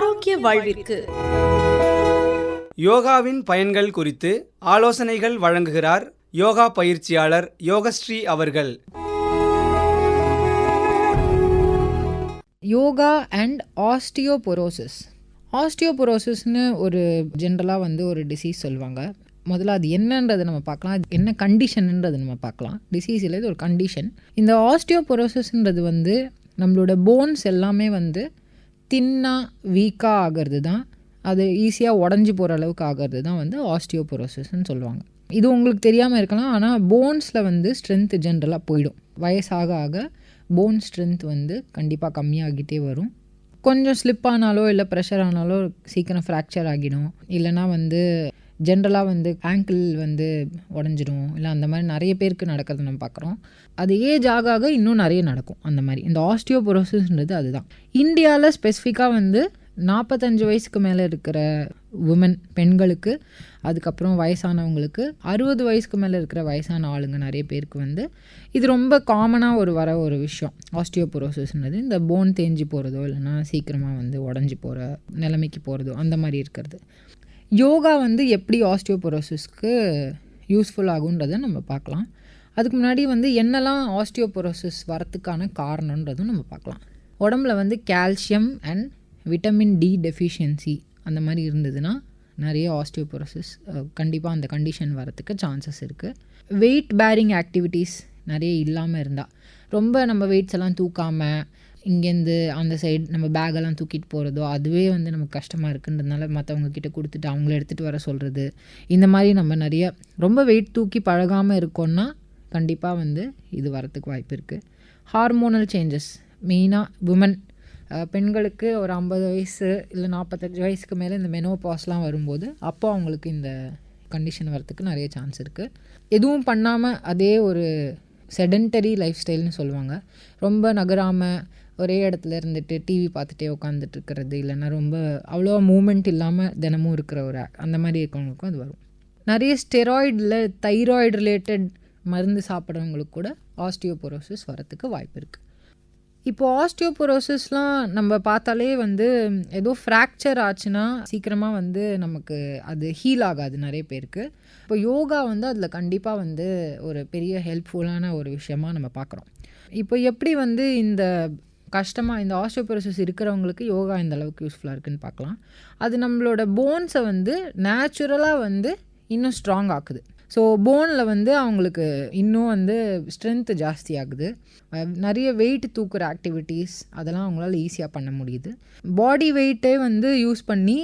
ஆரோக்கிய வாழ்விற்கு. யோகாவின் பயன்கள் குறித்து ஆலோசனைகள் வழங்குகிறார் யோகா பயிற்சியாளர் யோகஸ்ரீ அவர்கள். Yoga and osteoporosis. ஆஸ்டியோபொரோசிஸ்னு ஒரு ஜென்ரலாக வந்து ஒரு டிசீஸ் சொல்லுவாங்க முதல்ல அது என்னன்றதை நம்ம பார்க்கலாம். அது என்ன கண்டிஷன்ன்றது நம்ம பார்க்கலாம். டிசீஸ் இல்லை இது ஒரு கண்டிஷன். இந்த ஆஸ்டியோபொரோசிஸ்ன்றது வந்து நம்மளோட போன்ஸ் எல்லாமே வந்து தின்னாக வீக்காக ஆகிறது தான் அது ஈஸியாக உடஞ்சி போகிற அளவுக்கு ஆகிறது தான் வந்து ஆஸ்டியோபோரோசிஸ்ன்னு சொல்லுவாங்க. இது உங்களுக்கு தெரியாமல் இருக்கலாம். ஆனால் போன்ஸில் வந்து ஸ்ட்ரென்த் ஜென்ரலாக போயிடும். வயசாக ஆக போன் ஸ்ட்ரென்த் வந்து கண்டிப்பாக கம்மியாகிட்டே வரும். கொஞ்சம் ஸ்லிப் ஆனாலோ இல்லை ப்ரெஷர் ஆனாலோ சீக்கிரம் ஃப்ராக்சர் ஆகிடும். இல்லைனா வந்து ஜென்ரலாக வந்து ஆங்கிள் வந்து உடஞ்சிடும். இல்லை அந்த மாதிரி நிறைய பேருக்கு நடக்கிறது நம்ம பார்க்குறோம். அது ஏஜ் ஆக ஆக இன்னும் நிறைய நடக்கும். அந்த மாதிரி. இந்த ஆஸ்டியோபொரோசிஸ்ன்றது அதுதான். இந்தியாவில் ஸ்பெசிஃபிக்காக வந்து நாற்பத்தஞ்சு வயசுக்கு மேலே இருக்கிற உமன் பெண்களுக்கு அதுக்கப்புறம் வயசானவங்களுக்கு அறுபது வயசுக்கு மேலே இருக்கிற வயசான ஆளுங்க நிறைய பேருக்கு வந்து இது ரொம்ப காமனாக ஒரு வர ஒரு விஷயம். ஆஸ்டியோபொரோசிஸ்ன்றது இந்த போன் தேஞ்சு போகிறதோ இல்லைன்னா சீக்கிரமாக வந்து உடஞ்சி போகிற நிலைமைக்கு போகிறதோ அந்த மாதிரி இருக்கிறது. யோகா வந்து எப்படி ஆஸ்டியோபொரோசிஸ்க்கு யூஸ்ஃபுல் ஆகுன்றதை நம்ம பார்க்கலாம். அதுக்கு முன்னாடி வந்து என்னெல்லாம் ஆஸ்டியோபொரோசிஸ் வரத்துக்கான காரணன்றதும் நம்ம பார்க்கலாம். உடம்புல வந்து calcium and vitamin D deficiency அந்த மாதிரி இருந்ததுன்னா நிறைய ஆஸ்டியோபொரோசிஸ் கண்டிப்பாக அந்த கண்டிஷன் வரத்துக்கு சான்சஸ் இருக்குது வெயிட் பேரிங் ஆக்டிவிட்டீஸ் நிறைய இல்லாமல் இருந்தால் ரொம்ப நம்ம வெயிட்ஸ் எல்லாம் தூக்காமல் இங்கேருந்து அந்த சைடு நம்ம பேக்கெல்லாம் தூக்கிட்டு போகிறதோ அதுவே வந்து நமக்கு கஷ்டமாக இருக்குன்றதுனால மற்றவங்கக்கிட்ட கொடுத்துட்டு அவங்கள எடுத்துகிட்டு வர சொல்கிறது இந்த மாதிரி நம்ம நிறைய ரொம்ப வெயிட் தூக்கி பழகாமல் இருக்கோன்னா கண்டிப்பாக வந்து இது வரத்துக்கு வாய்ப்பு இருக்குது ஹார்மோனல் சேஞ்சஸ் மெயினாக உமன் பெண்களுக்கு ஒரு ஐம்பது வயசு இல்லை நாற்பத்தஞ்சு வயசுக்கு மேலே இந்த மெனோபாஸ்லாம் வரும்போது அப்போ அவங்களுக்கு இந்த கண்டிஷன் வரத்துக்கு நிறைய சான்ஸ் இருக்குது எதுவும் பண்ணாமல் அதே ஒரு செடென்டரி லைஃப் ஸ்டைல்னு சொல்லுவாங்க. ரொம்ப நகராமல் ஒரே இடத்துல இருந்துட்டு டிவி பார்த்துட்டே உட்காந்துட்டு இருக்கிறது இல்லைன்னா ரொம்ப அவ்வளோ மூமெண்ட் இல்லாமல் தினமும் இருக்கிற ஒரு அந்த மாதிரி இருக்கவங்களுக்கும் அது வரும். நிறைய ஸ்டெராய்டில் தைராய்டு ரிலேட்டட் மருந்து சாப்பிட்றவங்களுக்கு கூட ஆஸ்டியோபொரோசிஸ் வரத்துக்கு வாய்ப்பு இருக்குது இப்போது ஆஸ்டியோபொரோசிஸ்லாம் நம்ம பார்த்தாலே வந்து ஏதோ ஃப்ராக்சர் ஆச்சுன்னா சீக்கிரமாக வந்து நமக்கு அது ஹீல் ஆகாது நிறைய பேருக்கு. இப்போ யோகா வந்து அதில் கண்டிப்பாக வந்து ஒரு பெரிய ஹெல்ப்ஃபுல்லான ஒரு விஷயமாக நம்ம பார்க்குறோம். இப்போ எப்படி வந்து இந்த கஷ்டமாக இந்த ஆஸ்டியோபொரோசிஸ் இருக்கிறவங்களுக்கு யோகா இந்த அளவுக்கு யூஸ்ஃபுல்லாக இருக்குன்னு பார்க்கலாம். அது நம்மளோட போன்ஸை வந்து நேச்சுரலாக வந்து இன்னும் ஸ்ட்ராங் ஆக்குது. ஸோ போனில் வந்து அவங்களுக்கு இன்னும் வந்து ஸ்ட்ரென்த்து ஜாஸ்தியாகுது. நிறைய வெயிட் தூக்குற ஆக்டிவிட்டீஸ் அதெல்லாம் அவங்களால ஈஸியாக பண்ண முடியுது. பாடி வெயிட்டே வந்து யூஸ் பண்ணி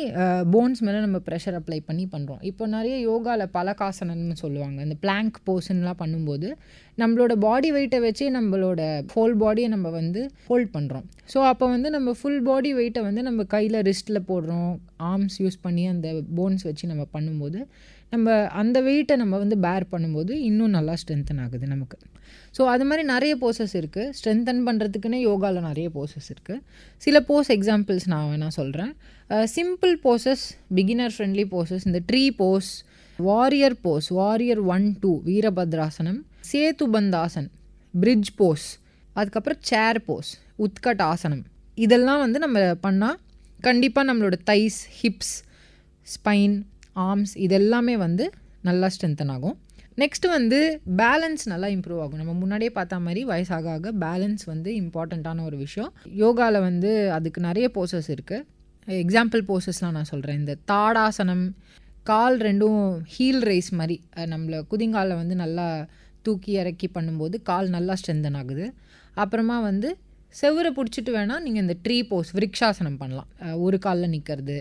போன்ஸ் மேலே நம்ம ப்ரெஷர் அப்ளை பண்ணி பண்ணுறோம் இப்போ நிறைய யோகாவில் பலகாசனம்னு சொல்லுவாங்க. இந்த பிளாங்க் போர்ஷன்லாம் பண்ணும்போது நம்மளோட பாடி வெயிட்டை வச்சே நம்மளோட ஹோல் பாடியை நம்ம வந்து ஹோல்ட் பண்ணுறோம் ஸோ அப்போ வந்து நம்ம ஃபுல் பாடி வெயிட்டை வந்து நம்ம கையில் ரிஸ்ட்டில் போடுறோம். ஆர்ம்ஸ் யூஸ் பண்ணி அந்த போன்ஸ் வச்சு நம்ம பண்ணும்போது நம்ம அந்த வெயிட்டை நம்ம வந்து பேர் பண்ணும்போது இன்னும் நல்லா ஸ்ட்ரென்தன் ஆகுது நமக்கு. ஸோ அது மாதிரி நிறைய போசஸ் இருக்குது ஸ்ட்ரென்தன் பண்ணுறதுக்குன்னே யோகாவில் நிறைய போசஸ் இருக்குது சில போஸ் எக்ஸாம்பிள்ஸ் நான் வேணால் சொல்கிறேன் simple poses beginner friendly poses இந்த tree pose warrior pose warrior one two Virabhadrasana Setubandhasan bridge pose அதுக்கப்புறம் சேர் போஸ் உத்கட் ஆசனம் இதெல்லாம் வந்து நம்ம பண்ணால் கண்டிப்பாக நம்மளோட தைஸ் ஹிப்ஸ் ஸ்பைன் ஆர்ம்ஸ் இதெல்லாமே வந்து நல்லா ஸ்ட்ரென்தன் ஆகும். நெக்ஸ்ட்டு வந்து பேலன்ஸ் நல்லா இம்ப்ரூவ் ஆகும். நம்ம முன்னாடியே பார்த்த மாதிரி வயசாக ஆக பேலன்ஸ் வந்து இம்பார்ட்டண்ட்டான ஒரு விஷயம். யோகாவில் வந்து அதுக்கு நிறைய போசஸ் இருக்குது எக்ஸாம்பிள் போசஸ்லாம் நான் சொல்கிறேன் இந்த தாடாசனம் கால் ரெண்டும் ஹீல் ரைஸ் மாதிரி நம்மளை நம்மள குதிங்காலில் வந்து நல்லா தூக்கி இறக்கி பண்ணும்போது கால் நல்லா ஸ்ட்ரென்தன் ஆகுது. அப்புறமா வந்து செவ்வரை பிடிச்சிட்டு வேணால் நீங்கள் இந்த ட்ரீ போஸ் விரிக்ஷாசனம் பண்ணலாம். ஒரு காலில் நிற்கிறது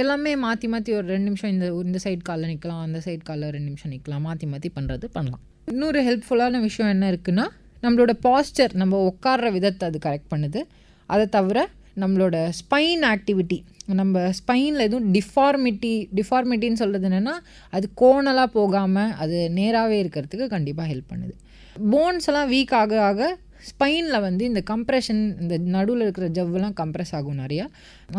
எல்லாமே மாற்றி மாற்றி ஒரு ரெண்டு நிமிஷம் இந்த இந்த சைடு காலில் நிற்கலாம் அந்த சைடு காலில் ரெண்டு நிமிஷம் நிற்கலாம் மாற்றி மாற்றி பண்ணுறது பண்ணலாம். இன்னொரு ஹெல்ப்ஃபுல்லான விஷயம் என்ன இருக்குன்னா நம்மளோட பாஸ்டர் நம்ம உட்கார்ற விதத்தை அது கரெக்ட் பண்ணுது. அதை தவிர நம்மளோட ஸ்பைன் ஆக்டிவிட்டி நம்ம ஸ்பைனில் எதுவும் டிஃபார்மிட்டி டிஃபார்மிட்டின்னு சொல்கிறது என்னென்னா அது கோணலாக போகாமல் அது நேராகவே இருக்கிறதுக்கு கண்டிப்பாக ஹெல்ப் பண்ணுது. போன்ஸ் எல்லாம் வீக் ஆக ஆக ஸ்பைனில் வந்து இந்த கம்ப்ரெஷன் இந்த நடுவில் இருக்கிற ஜவ்வெல்லாம் கம்ப்ரெஸ் ஆகும் நிறையா.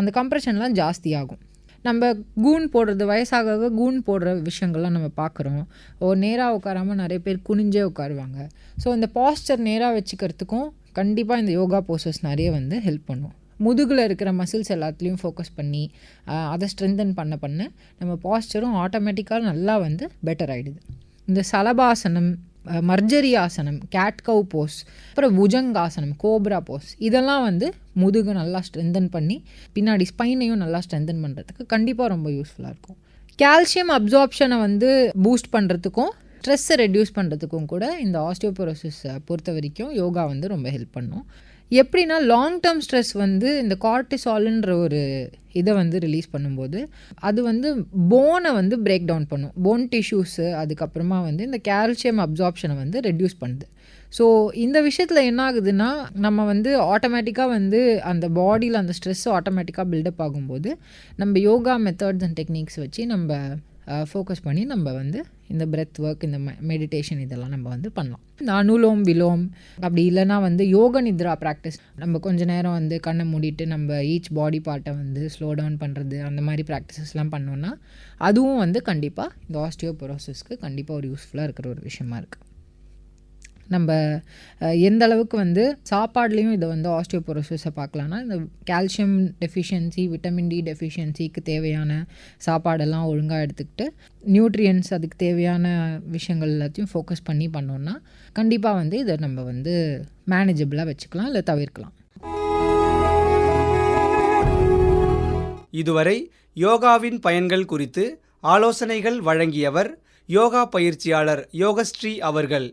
அந்த கம்ப்ரெஷன்லாம் ஜாஸ்தி ஆகும். நம்ம கூன் போடுறது வயசாக ஆக கூன் போடுற விஷயங்கள்லாம் நம்ம பார்க்குறோம். ஓ நேராக உட்காராமல் நிறைய பேர் குனிஞ்சே உட்காருவாங்க. ஸோ இந்த பாஸ்டர் நேராக வச்சுக்கிறதுக்கும் கண்டிப்பாக இந்த யோகா போசஸ் நிறைய வந்து ஹெல்ப் பண்ணும். முதுகில் இருக்கிற மசில்ஸ் எல்லாத்துலேயும் ஃபோக்கஸ் பண்ணி அதை ஸ்ட்ரென்தன் பண்ண பண்ண நம்ம பாஸ்டரும் ஆட்டோமேட்டிக்காக நல்லா வந்து பெட்டர் ஆகிடுது இந்த சலபாசனம் மர்ஜரி ஆசனம் கேட் கவ் போஸ் அப்புறம் புஜங்காசனம் கோப்ரா போஸ் இதெல்லாம் வந்து முதுகு நல்லா ஸ்ட்ரென்தன் பண்ணி பின்னாடி ஸ்பைனையும் நல்லா ஸ்ட்ரென்தன் பண்ணுறதுக்கு கண்டிப்பாக ரொம்ப யூஸ்ஃபுல்லாக இருக்கும். கால்சியம் அப்சார்ப்ஷனை வந்து பூஸ்ட் பண்ணுறதுக்கும் ஸ்ட்ரெஸ்ஸை ரெடியூஸ் பண்ணுறதுக்கும் கூட இந்த ஆஸ்டியோபோரோசிஸை பொறுத்த வரைக்கும் யோகா வந்து ரொம்ப ஹெல்ப் பண்ணும். எப்படின்னா லாங் டேர்ம் ஸ்ட்ரெஸ் வந்து இந்த கார்டிசால்ன்ற ஒரு இதை வந்து ரிலீஸ் பண்ணும்போது அது வந்து போனை வந்து பிரேக் டவுன் பண்ணும். போன் டிஷ்யூஸு அதுக்கப்புறமா வந்து இந்த கால்சியம் அப்சார்ப்ஷனை வந்து ரெடியூஸ் பண்ணுது. ஸோ இந்த விஷயத்தில் என்ன ஆகுதுன்னா நம்ம வந்து ஆட்டோமேட்டிக்காக வந்து அந்த பாடியில் அந்த ஸ்ட்ரெஸ் ஆட்டோமேட்டிக்காக பில்டப் ஆகும்போது நம்ம யோகா மெத்தட்ஸ் அண்ட் டெக்னிக்ஸ் வச்சு நம்ம ஃபோக்கஸ் பண்ணி நம்ம வந்து இந்த பிரெத் ஒர்க் இந்த மெடிடேஷன் இதெல்லாம் நம்ம வந்து பண்ணலாம். இந்த அனுலோம் விலோம் அப்படி இல்லைன்னா வந்து யோக நித்ரா ப்ராக்டிஸ் நம்ம கொஞ்ச நேரம் வந்து கண்ணை மூடிட்டு நம்ம ஈச் பாடி பார்ட்டை வந்து ஸ்லோ டவுன் பண்ணுறது அந்த மாதிரி ப்ராக்டிசஸ்லாம் பண்ணோன்னா அதுவும் வந்து கண்டிப்பாக இந்த ஆஸ்டியோபொரோசிஸ்க்கு கண்டிப்பாக ஒரு யூஸ்ஃபுல்லாக இருக்கிற ஒரு விஷயமா இருக்குது நம்ம எந்த அளவுக்கு வந்து சாப்பாடுலேயும் இதை வந்து ஆஸ்டியோபோரோசிஸை பார்க்கலான்னா இந்த கால்சியம் டெஃபிஷியன்சி விட்டமின் டி டெஃபிஷியன்சிக்கு தேவையான சாப்பாடெல்லாம் ஒழுங்காக எடுத்துக்கிட்டு நியூட்ரியன்ஸ் அதுக்கு தேவையான விஷயங்கள் எல்லாத்தையும் ஃபோக்கஸ் பண்ணி பண்ணோன்னா கண்டிப்பாக வந்து இதை நம்ம வந்து மேனேஜபிளாக வச்சுக்கலாம் இல்லை தவிர்க்கலாம். இதுவரை யோகாவின் பயன்கள் குறித்து ஆலோசனைகள் வழங்கியவர் யோகா பயிற்சியாளர் யோகஸ்ரீ அவர்கள்.